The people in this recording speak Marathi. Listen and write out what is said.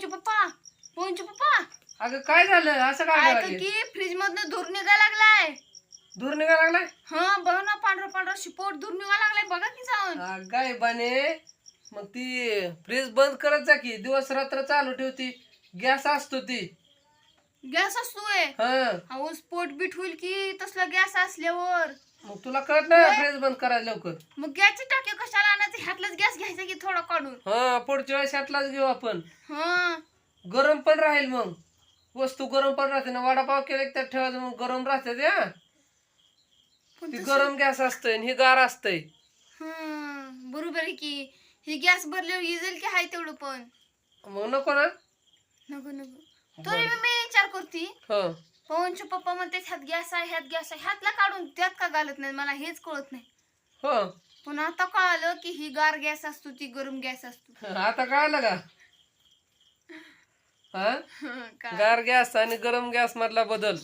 पवनचे पप्पा पवनचे पप्पा अगं काय झालं? असं काय ऐका की फ्रीज मधनं धूर निघायला लागलाय. दूर निघायला लागलाय? हा बघा ना पांढरा पांढरा शिपोट धूर निघायला लागलाय बघा की जाऊन. गाय बाने मग ती फ्रीज बंद करत जा की दिवस रात्र चालू ठेवती गॅस असतो ती. गॅस असतोय? हा. अहो स्पोट बीट होईल की तसला गॅस असल्यावर. मग तुला कळत नाही फ्रीज बंद करायला लवकर? मग गॅसची टाकी कशाला आणायचं ह्यातलाच गॅस घ्यायचा की थोडा काढून. हा पुढच्या वेळेस ह्यातलाच घेऊ आपण. हा. गरम पण राहील मग. वस्तू गरम पण राहते ना वडापाव केले की त्यात ठेवायचं मग गरम राहते ते हा. पण ती तसं- गरम गॅस असतंय आणि ही गार असतंय. हं, बरोबर आहे की. ही गॅस भरल्यावर इजेल की हाय तेवढं पण? मग नको ना. नको नको. तरी मी मी विचार करते. ह. पवनचे पप्पा म्हणते ह्यात गॅस आहे ह्यात गॅस आहे. ह्यातला काढून त्यात का घालत नाही? मला हेच कळत नाही. हो. पण आता कळालं की ही गार गॅस असतो ती गरम गॅस असतो. आता कळलं का? हा? का गार गॅस आणि गरम गॅस मधला बदल.